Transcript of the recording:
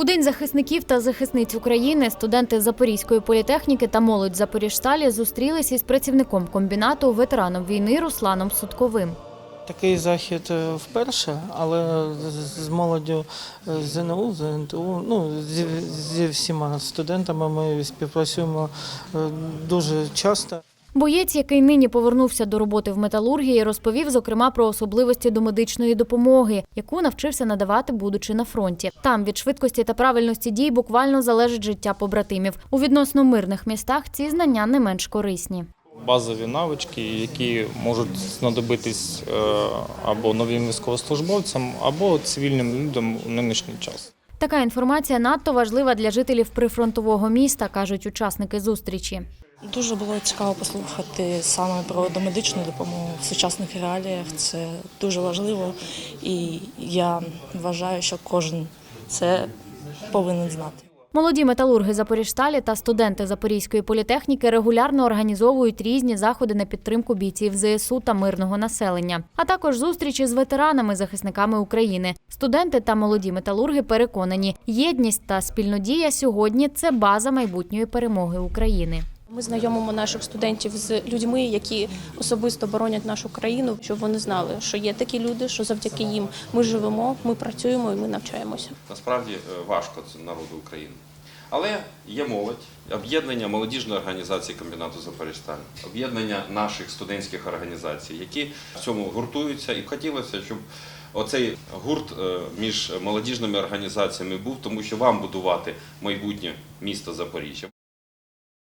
У День захисників та захисниць України студенти Запорізької політехніки та молодь Запоріжсталі зустрілись із працівником комбінату, ветераном війни Русланом Сутковим. Такий захід е, вперше, але з- молоддю е, ЗНУ, з НТУ, ну, зі, зі всіма студентами ми співпрацюємо е, дуже часто. Боєць, який нині повернувся до роботи в металургії, розповів зокрема про особливості домедичної допомоги, яку навчився надавати, будучи на фронті. Там від швидкості та правильності дій буквально залежить життя побратимів. У відносно мирних містах ці знання не менш корисні. базові навички, які можуть знадобитись е, або новим військовослужбовцям, або цивільним людям у нинішній час. Така інформація надто важлива для жителів прифронтового міста, кажуть учасники зустрічі. Дуже було цікаво послухати саме про домедичну допомогу в сучасних реаліях. Це дуже важливо, і я вважаю, що кожен це повинен знати. Молоді металурги Запоріжсталі та студенти Запорізької політехніки регулярно організовують різні заходи на підтримку бійців ЗСУ та мирного населення, а також зустрічі з ветеранами, захисниками України. Студенти та молоді металурги переконані, єдність та спільнодія сьогодні це база майбутньої перемоги України. Ми знайомимо наших студентів з людьми, які особисто боронять нашу країну, щоб вони знали, що є такі люди, що завдяки їм ми живемо, ми працюємо і ми навчаємося. Насправді е, важко це народу України. Але є молодь, об'єднання молодіжної організації комбінату Запоріжсталь, об'єднання наших студентських організацій, які в цьому гуртуються. І хотілося, щоб оцей гурт е, між молодіжними організаціями був, тому що вам будувати майбутнє місто Запоріжжя.